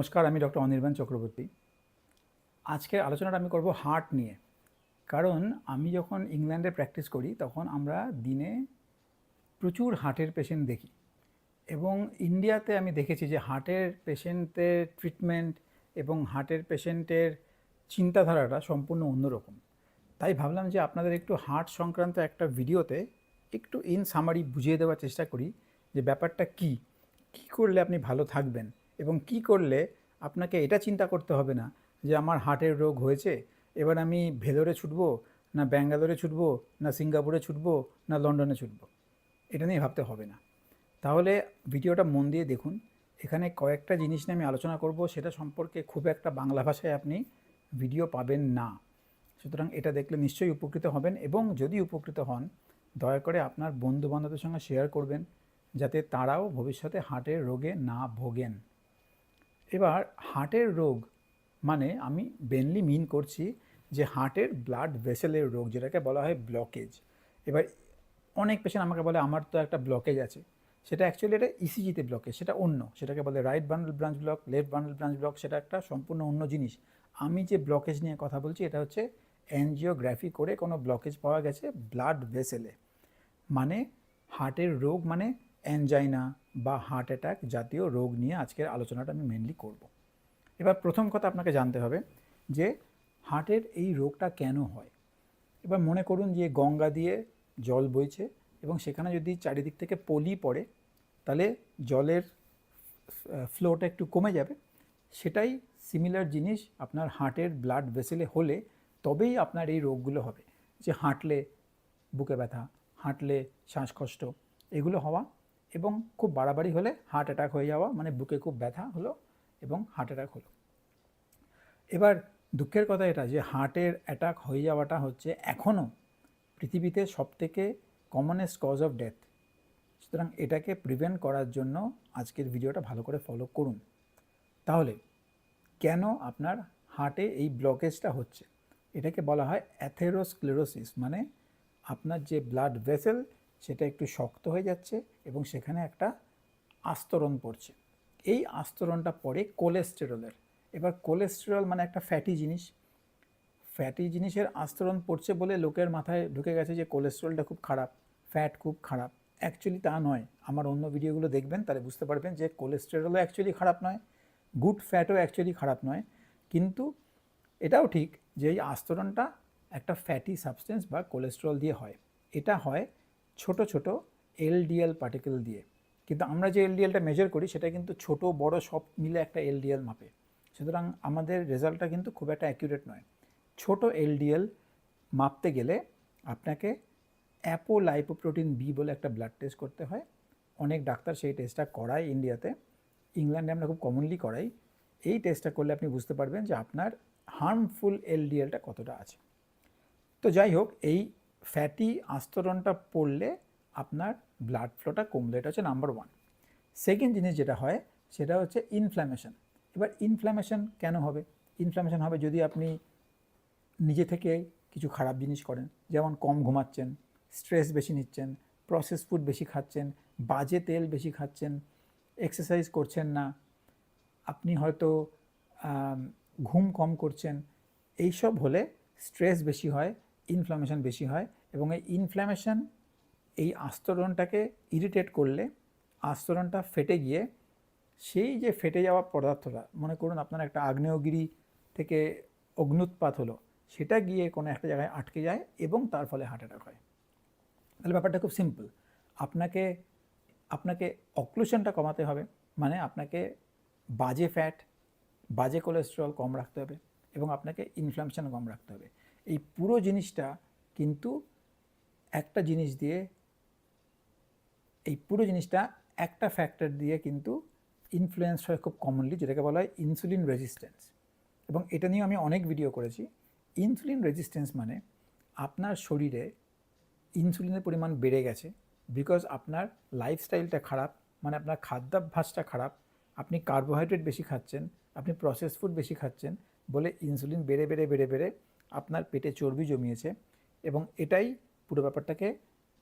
নমস্কার, আমি ডক্টর অনির্বাণ চক্রবর্তী। আজকের আলোচনাটা আমি করব হার্ট নিয়ে। কারণ আমি যখন ইংল্যান্ডে প্র্যাকটিস করি, তখন আমরা দিনে প্রচুর হার্টের পেশেন্ট দেখি। এবং ইন্ডিয়াতে আমি দেখেছি যে হার্টের পেশেন্টের ট্রিটমেন্ট এবং হার্টের পেশেন্টের চিন্তাধারাটা সম্পূর্ণ অন্যরকম। তাই ভাবলাম যে আপনাদের একটু হার্ট সংক্রান্ত একটা ভিডিওতে একটু ইন সামারি বুঝিয়ে দেওয়ার চেষ্টা করি যে ব্যাপারটা কি কি করলে আপনি ভালো থাকবেন। এবং কি করলে আপনাকে এটা চিন্তা করতে হবে না যে আমার হার্টের রোগ হয়েছে, এবার আমি ভেলোরে ছুটবো, না ব্যাঙ্গালোরে ছুটবো, না সিঙ্গাপুরে ছুটবো, না লন্ডনে ছুটবো? এটা নিয়ে ভাবতে হবে না। তাহলে ভিডিওটা মন দিয়ে দেখুন। এখানে কয়েকটা জিনিস নিয়ে আমি আলোচনা করব, সেটা সম্পর্কে খুব একটা বাংলা ভাষায় আপনি ভিডিও পাবেন না। সুতরাং এটা দেখলে নিশ্চয়ই উপকৃত হবেন এবং যদি উপকৃত হন, দয়া করে আপনার বন্ধু বান্ধবদের সঙ্গে শেয়ার করবেন, যাতে তারাও ভবিষ্যতে হার্টের রোগে না ভোগেন। এবার হার্টের রোগ মানে আমি মেনলি মিন করছি যে হার্টের ব্লাড ভেসেলের রোগ, যেটাকে বলা হয় ব্লকেজ এবার অনেক পেশেন্ট আমাকে বলে, আমার তো একটা ব্লকেজ আছে। সেটা অ্যাকচুয়ালি এটা ইসিজিতে ব্লকেজ সেটা অন্য, সেটাকে বলে right bundle branch block left bundle branch block সেটা একটা সম্পূর্ণ অন্য জিনিস। আমি যে ব্লকেজ নিয়ে কথা বলছি, এটা হচ্ছে অ্যানজিওগ্রাফি করে কোনো ব্লকেজ পাওয়া গেছে ব্লাড ভেসেলে মানে হার্টের রোগ মানে অ্যানজাইনা বা হার্ট অ্যাটাক জাতীয় রোগ নিয়ে আজকের আলোচনাটা আমি মেনলি করব। এবার প্রথম কথা আপনাকে জানতে হবে যে হার্টের এই রোগটা কেন হয়? এবার মনে করুন যে গঙ্গা দিয়ে জল বইছে এবং সেখানে যদি চারিদিক থেকে পলি পড়ে, তাহলে জলের ফ্লোটা একটু কমে যাবে। সেটাই সিমিলার জিনিস আপনার হার্টের ব্লাড ভেসেলে হলে তবেই আপনার এই রোগগুলো হবে। যে হাঁটলে বুকে ব্যথা হাঁটলে শ্বাসকষ্ট, এগুলো হওয়া এবং খুব বাড়াবাড়ি হলে হার্ট অ্যাটাক হয়ে যাওয়া মানে বুকে খুব ব্যথা হলো এবং হার্ট অ্যাটাক হলো। এবার দুঃখের কথা এটা যে হার্টের অ্যাটাক হয়ে যাওয়াটা হচ্ছে এখনও পৃথিবীতে সবথেকে কমনেস্ট কজ অফ ডেথ সুতরাং এটাকে প্রিভেন্ট করার জন্য আজকের ভিডিওটা ভালো করে ফলো করুন। তাহলে কেন আপনার হার্টে এই ব্লকেজটা হচ্ছে? এটাকে বলা হয় অ্যাথেরোস্ক্লেরোসিস মানে আপনার যে ব্লাড ভেসেল সেটা একটু শক্ত হয়ে যাচ্ছে এবং সেখানে একটা আস্তরণ পড়ছে। এই আস্তরণটা পড়ে কোলেস্টেরলের। এবার কোলেস্টেরল মানে একটা ফ্যাটি জিনিস। ফ্যাটি জিনিসের আস্তরণ পড়ছে বলে লোকের মাথায় ঢুকে গেছে যে কোলেস্টেরলটা খুব খারাপ, ফ্যাট খুব খারাপ। অ্যাকচুয়ালি তা নয়। আমার অন্য ভিডিওগুলো দেখবেন, তাহলে বুঝতে পারবেন যে কোলেস্টেরলও অ্যাকচুয়ালি খারাপ নয়, গুড ফ্যাটও অ্যাকচুয়ালি খারাপ নয়। কিন্তু এটাও ঠিক যে এই আস্তরণটা একটা ফ্যাটি সাবস্টেন্স বা কোলেস্টেরল দিয়ে হয়। এটা হয় ছোট ছোট এলডিএল পার্টিকেল দিয়ে। কিন্তু আমরা যে এলডিএলটা মেজার করি, সেটা কিন্তু ছোট, বড় সব মিলে একটা এলডিএল মাপে। সুতরাং আমাদের রেজাল্টটা কিন্তু খুব একটা অ্যাকিউরেট নয়। ছোট এলডিএল মাপতে গেলে আপনাকে অ্যাপো লাইপোপ্রোটিন বি বলে একটা ব্লাড টেস্ট করতে হয়। অনেক ডাক্তার সেই টেস্টটা করায় ইন্ডিয়াতে ইংল্যান্ডে আমরা খুব কমনলি করাই। এই টেস্টটা করলে আপনি বুঝতে পারবেন যে আপনার হার্মফুল এলডিএলটা কতটা আছে। তো যাই হোক, এই ফ্যাটি আস্তরণটা পড়লে আপনার ব্লাড ফ্লোটা কমলে এটা হচ্ছে নাম্বার ওয়ান সেকেন্ড জিনিস যেটা হয়, সেটা হচ্ছে ইনফ্ল্যামেশন এবার ইনফ্ল্যামেশন কেন হবে? ইনফ্ল্যামেশন হবে যদি আপনি নিজে থেকে কিছু খারাপ জিনিস করেন, যেমন কম ঘুমাচ্ছেন স্ট্রেস বেশি নিচ্ছেন প্রসেস ফুড বেশি খাচ্ছেন, বাজে তেল বেশি খাচ্ছেন এক্সারসাইজ করছেন না, আপনি হয়তো ঘুম কম করছেন, এইসব হলে স্ট্রেস বেশি হয় ইনফ্লামেশন বেশি হয় এবং এই ইনফ্ল্যামেশন এই আস্তরণটাকে ইরিটেট করলে আস্তরণটা ফেটে গিয়ে সেই যে ফেটে যাওয়া পদার্থটা, মনে করুন আপনার একটা আগ্নেয়গিরি থেকে অগ্নুৎপাত হলো, সেটা গিয়ে কোনো একটা জায়গায় আটকে যায় এবং তার ফলে হার্ট অ্যাটাক হয়। তাহলে ব্যাপারটা খুব সিম্পল আপনাকে আপনাকে অক্লুশনটা কমাতে হবে মানে আপনাকে বাজে ফ্যাট বাজে কোলেস্ট্রল কম রাখতে হবে এবং আপনাকে ইনফ্লামেশন কম রাখতে হবে। এই পুরো জিনিসটা কিন্তু একটা জিনিস দিয়ে, এই পুরো জিনিসটা একটা ফ্যাক্টর দিয়ে কিন্তু ইনফ্লুয়েন্স হয় খুব কমনলি যেটাকে বলা হয় ইনসুলিন রেজিস্ট্যান্স এবং এটা নিয়ে আমি অনেক ভিডিও করেছি। ইনসুলিন রেজিস্ট্যান্স মানে আপনার শরীরে ইনসুলিনের পরিমাণ বেড়ে গেছে বিকজ আপনার লাইফস্টাইলটা খারাপ মানে আপনার খাদ্যাভ্যাসটা খারাপ, আপনি কার্বোহাইড্রেট বেশি খাচ্ছেন, আপনি প্রসেস ফুড বেশি খাচ্ছেন বলে ইনসুলিন বেড়ে বেড়ে বেড়ে বেড়ে আপনার পেটে চর্বি জমিয়েছে এবং এটাই পুরো ব্যাপারটাকে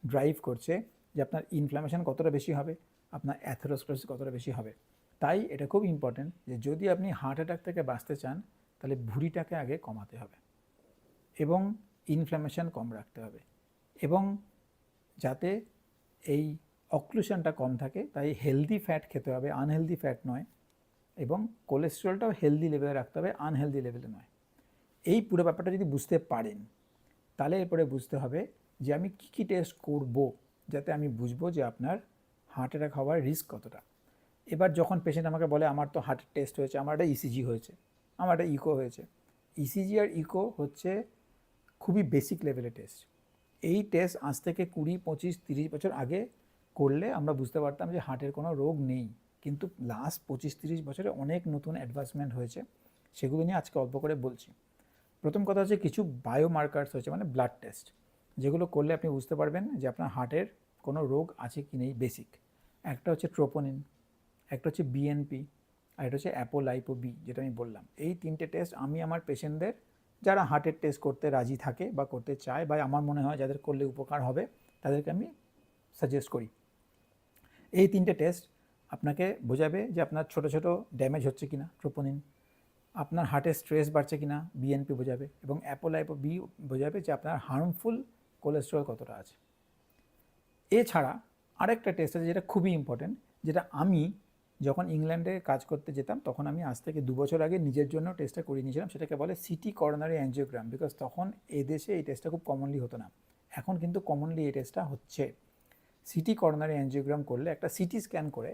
ড্রাইভ করছে যে আপনার ইনফ্লামেশন কতটা বেশি হবে, আপনার অ্যাথেরোস্ক্লোসিস কতটা বেশি হবে। তাই এটা খুব ইম্পর্টেন্ট যে যদি আপনি হার্ট অ্যাটাক থেকে বাঁচতে চান, তাহলে ভুঁড়িটাকে আগে কমাতে হবে এবং ইনফ্ল্যামেশন কম রাখতে হবে এবং যাতে এই অক্লুশনটা কম থাকে, তাই হেলদি ফ্যাট খেতে হবে আনহেলদি ফ্যাট নয় এবং কোলেস্ট্রলটাও হেলদি লেভেলে রাখতে হবে আনহেলদি লেভেলে নয়। এই পুরো ব্যাপারটা যদি বুঝতে পারেন, তাহলে এরপরে বুঝতে হবে যে আমি কী কী টেস্ট করব যাতে আমি বুঝব যে আপনার হার্ট অ্যাটাক হওয়ার রিস্ক কতটা। এবার যখন পেশেন্ট আমাকে বলে, আমার তো হার্টের টেস্ট হয়েছে, আমার একটা ইসিজি হয়েছে, আমার একটা ইকো হয়েছে। ইসিজি আর ইকো হচ্ছে খুবই বেসিক লেভেলের টেস্ট এই টেস্ট আজ থেকে কুড়ি, পঁচিশ, তিরিশ বছর আগে করলে আমরা বুঝতে পারতাম যে হার্টের কোনো রোগ নেই। কিন্তু লাস্ট পঁচিশ, তিরিশ বছরে অনেক নতুন অ্যাডভান্সমেন্ট হয়েছে, সেগুলো নিয়ে আজকে অল্প করে বলছি। প্রথম কথা হচ্ছে কিছু বায়োমার্কার্স হচ্ছে মানে ব্লাড টেস্ট যেগুলো করলে আপনি বুঝতে পারবেন যে আপনার হার্টের কোনো রোগ আছে কি নেই বেসিক একটা হচ্ছে ট্রোপোনিন একটা হচ্ছে বিএনপি আর একটা হচ্ছে অ্যাপোলাইপো বি যেটা আমি বললাম। এই তিনটে টেস্ট আমি আমার পেশেন্টদের যারা হার্টের টেস্ট করতে রাজি থাকে বা করতে চায় বা আমার মনে হয় যাদের করলে উপকার হবে, তাদেরকে আমি সাজেস্ট করি। এই তিনটে টেস্ট আপনাকে বোঝাবে যে আপনার ছোট ছোট ড্যামেজ হচ্ছে কি না ট্রোপোনিন আপনার হার্টের স্ট্রেস বাড়ছে কিনা বিএনপি বোঝাবে এবং অ্যাপোলাইপো বি বোঝাবে যে আপনার হার্মফুল কোলেস্ট্রল কতটা আছে। এছাড়া আরেকটা টেস্ট আছে যেটা খুবই ইম্পর্টেন্ট যেটা আমি যখন ইংল্যান্ডে কাজ করতে যেতাম, তখন আমি আজ থেকে দু বছর আগে নিজের জন্য টেস্টটা করিয়ে নিয়েছিলাম, সেটাকে বলে সিটি করোনারি অ্যাঞ্জিওগ্রাম বিকজ তখন এই দেশে এই টেস্টটা খুব কমনলি হতো না। এখন কিন্তু কমনলি এই টেস্টটা হচ্ছে। সিটি করোনারি অ্যাঞ্জিওগ্রাম করলে একটা সিটি স্ক্যান করে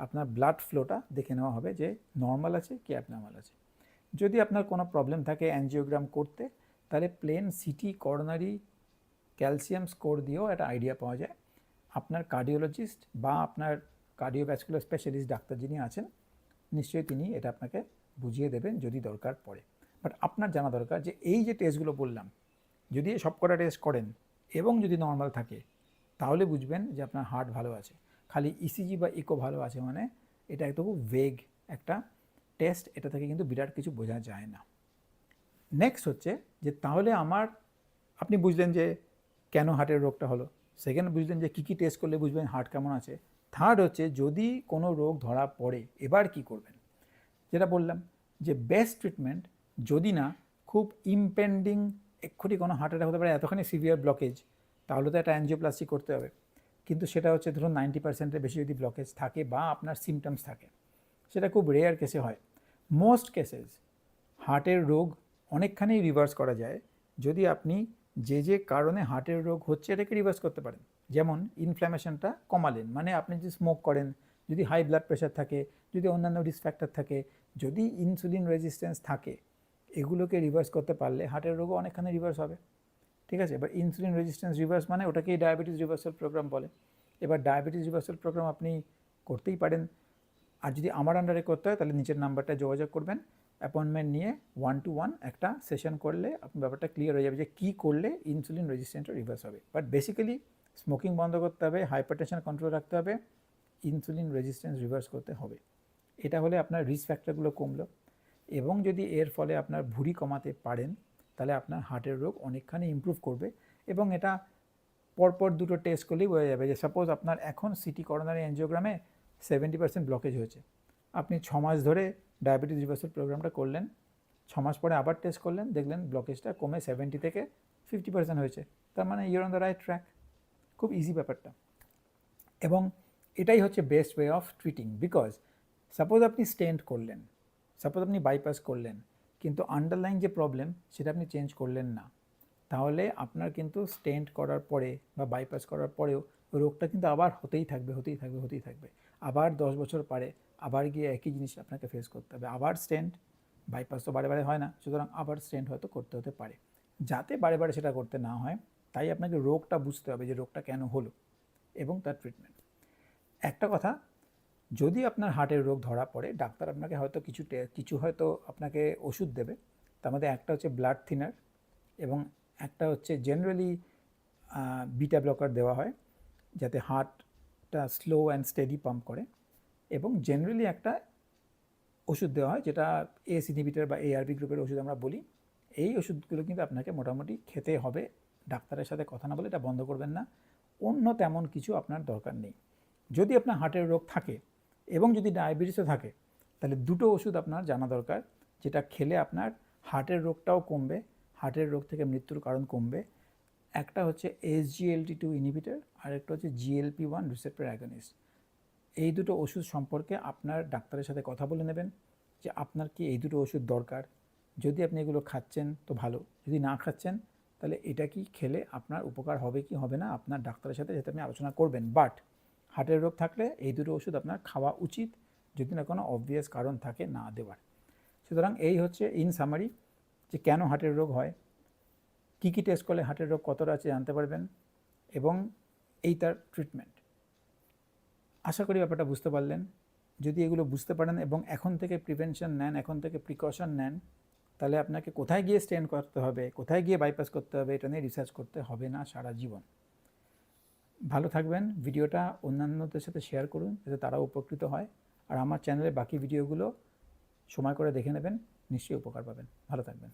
আপনার ব্লাড ফ্লোটা দেখে নেওয়া হবে যে নর্মাল আছে কি অ্যাবনর্মাল আছে। যদি আপনার কোনো প্রবলেম থাকে অ্যাঞ্জিওগ্রাম করতে, তাহলে plain CT coronary calcium score দিয়েও একটা আইডিয়া পাওয়া যায়। আপনার কার্ডিওলজিস্ট বা আপনার কার্ডিওভ্যাসকুলার স্পেশালিস্ট ডাক্তার যিনি আছেন, নিশ্চয়ই তিনি এটা আপনাকে বুঝিয়ে দেবেন যদি দরকার পড়ে। বাট আপনার জানা দরকার যে এই যে টেস্টগুলো বললাম, যদি সবকটা টেস্ট করেন এবং যদি নর্মাল থাকে, তাহলে বুঝবেন যে আপনার হার্ট ভালো আছে। খালি ইসিজি বা ইকো ভালো আছে মানে এটা একটু ভেগ একটা টেস্ট এটা থেকে কিন্তু বিরাট কিছু বোঝা যায় না। নেক্সট হচ্ছে যে তাহলে আমার, আপনি বুঝলেন যে কেন হার্টের রোগটা হলো। সেকেন্ড বুঝলেন যে কী কী টেস্ট করলে বুঝবেন হার্ট কেমন আছে। থার্ড হচ্ছে যদি কোনো রোগ ধরা পড়ে, এবার কি করবেন? যেটা বললাম যে বেস্ট ট্রিটমেন্ট যদি না, খুব ইম্পেন্ডিং এক্ষুনি কোনো হার্ট অ্যাটাক হতে পারে, এতখানি সিভিয়ার ব্লকেজ তাহলে তো একটা অ্যাঞ্জিওপ্লাস্টি করতে হবে। কিন্তু সেটা হচ্ছে ধরুন নাইনটি পার্সেন্টের বেশি যদি ব্লকেজ থাকে বা আপনার সিমটমস থাকে। সেটা খুব রেয়ার কেসে হয়। মোস্ট কেসেস হার্টের রোগ অনেকখানি রিভার্স করা যায়। যদি আপনি যে যে কারণে হার্টের রোগ হচ্ছে এটাকে রিভার্স করতে পারেন। যেমন ইনফ্ল্যামেশনটা কমালেন মানে আপনি যদি স্মোক করেন, যদি হাই ব্লাড প্রেশার থাকে, যদি অন্যান্য রিস্ক ফ্যাক্টর থাকে, যদি ইনসুলিন রেজিস্ট্যান্স থাকে, এগুলোকে রিভার্স করতে পারলে হার্টের রোগও অনেকখানি রিভার্স হবে। ঠিক আছে? এবার ইনসুলিন রেজিস্ট্যান্স রিভার্স মানে ওটাকেই ডায়াবেটিস রিভার্সাল প্রোগ্রাম বলে। এবার ডায়াবেটিস রিভার্সাল প্রোগ্রাম আপনি করতেই পারেন। আর যদি আমার আন্ডারে করতে হয়, তাহলে নিচের নাম্বারটা যোগাযোগ করবেন। অ্যাপয়েন্টমেন্ট নিয়ে ওয়ান টু ওয়ান একটা সেশন করলে আপনি ব্যাপারটা ক্লিয়ার হয়ে যাবে যে কী করলে ইনসুলিন রেজিস্ট্যান্টটা রিভার্স হবে। বাট বেসিক্যালি স্মোকিং বন্ধ করতে হবে হাইপারটেনশন কন্ট্রোল রাখতে হবে ইনসুলিন রেজিস্ট্যান্স রিভার্স করতে হবে। এটা হলে আপনার রিস্ক ফ্যাক্টরগুলো কমলো। এবং যদি এর ফলে আপনার ভুঁড়ি কমাতে পারেন, তাহলে আপনার হার্টের রোগ অনেকখানি ইমপ্রুভ করবে। এবং এটা পরপর দুটো টেস্ট করলেই বোঝা যাবে যে সাপোজ আপনার এখন সিটি করোনারি অ্যাঞ্জিওগ্রামে সেভেন্টি পার্সেন্ট ব্লকেজ হয়েছে। আপনি ছ মাস ধরে ডায়াবেটিস রিভার্সাল প্রোগ্রামটা করলেন, ছ মাস পরে আবার টেস্ট করলেন, দেখলেন ব্লকেজটা কমে সেভেন্টি থেকে ফিফটি পার্সেন্ট হয়েছে। তার মানে your on the right track খুব ইজি ব্যাপারটা। এবং এটাই হচ্ছে best way of treating because suppose আপনি স্টেন্ট করলেন সাপোজ আপনি বাইপাস করলেন, কিন্তু আন্ডারলাইন যে প্রবলেম সেটা আপনি চেঞ্জ করলেন না, তাহলে আপনার কিন্তু স্টেন্ট করার পরে বা বাইপাস করার পরেও রোগটা কিন্তু আবার হতেই থাকবে হতেই থাকবে হতেই থাকবে। আবার দশ বছর পরে আবার গিয়ে একই জিনিস আপনাকে ফেস করতে হবে। আবার স্টেন্ট বাইপাস তো বারে বারে হয় না, সুতরাং আবার স্টেন্ট হয়তো করতে হতে পারে। যাতে বারে বারে সেটা করতে না হয়, তাই আপনাকে রোগটা বুঝতে হবে যে রোগটা কেন হলো এবং তার ট্রিটমেন্ট একটা কথা, যদি আপনার হার্টের রোগ ধরা পড়ে, ডাক্তার আপনাকে হয়তো কিছু কিছু হয়তো আপনাকে ওষুধ দেবে। তার মধ্যে একটা হচ্ছে ব্লাড থিনার এবং একটা হচ্ছে জেনারেলি বিটা ব্লকার দেওয়া হয়, যাতে হার্টটা স্লো অ্যান্ড স্টেডি পাম্প করে এবং জেনারেলি একটা ওষুধ দেওয়া হয়, যেটা এস ইনহিবিটার বা এআরবি গ্রুপের ওষুধ আমরা বলি। এই ওষুধগুলো কিন্তু আপনাকে মোটামুটি খেতে হবে, ডাক্তারের সাথে কথা না বলে এটা বন্ধ করবেন না। অন্য তেমন কিছু আপনার দরকার নেই। যদি আপনার হার্টের রোগ থাকে এবং যদি ডায়াবেটিসও থাকে, তাহলে দুটো ওষুধ আপনার জানা দরকার, যেটা খেলে আপনার হার্টের রোগটাও কমবে হার্টের রোগ থেকে মৃত্যুর কারণ কমবে। একটা হচ্ছে এসজিএলটি টু ইনহিবিটার আর একটা হচ্ছে জিএলপি ওয়ান রিসেপ্টর অ্যাগনিস্ট এই দুটো ওষুধ সম্পর্কে আপনার ডাক্তারের সাথে কথা বলে নেবেন যে আপনার কি এই দুটো ওষুধ দরকার। যদি আপনি এগুলো খাচ্ছেন তো ভালো, যদি না খাচ্ছেন তাহলে এটা কি খেলে আপনার উপকার হবে কি হবে না আপনার ডাক্তারের সাথে যাতে আপনি আলোচনা করবেন। বাট হার্টের রোগ থাকলে এই দুটো ওষুধ আপনার খাওয়া উচিত যদি না কোনো অবভিয়াস কারণ থাকে না দেওয়ার। সুতরাং এই হচ্ছে ইন সামারি যে কেন হার্টের রোগ হয় কী কী টেস্ট করলে হার্টের রোগ কতটা আছে জানতে পারবেন? এবং এই তার ট্রিটমেন্ট আশা করি ব্যাপারটা বুঝতে পারলেন। যদি এগুলো বুঝতে পারেন এবং এখন থেকে প্রিভেনশন নেন, এখন থেকে প্রিকশন নেন, তাহলে আপনাকে কোথায় গিয়ে স্টেন করতে হবে, কোথায় গিয়ে বাইপাস করতে হবে, এটা নিয়ে রিসার্চ করতে হবে না সারা জীবন। ভালো থাকবেন, ভিডিওটা অন্যান্যদের সাথে শেয়ার করুন, যাতে তারাও উপকৃত হয়। আর আমার চ্যানেলে বাকি ভিডিওগুলো সময় করে দেখে নেবেন, নিশ্চয়ই উপকার পাবেন। ভালো থাকবেন।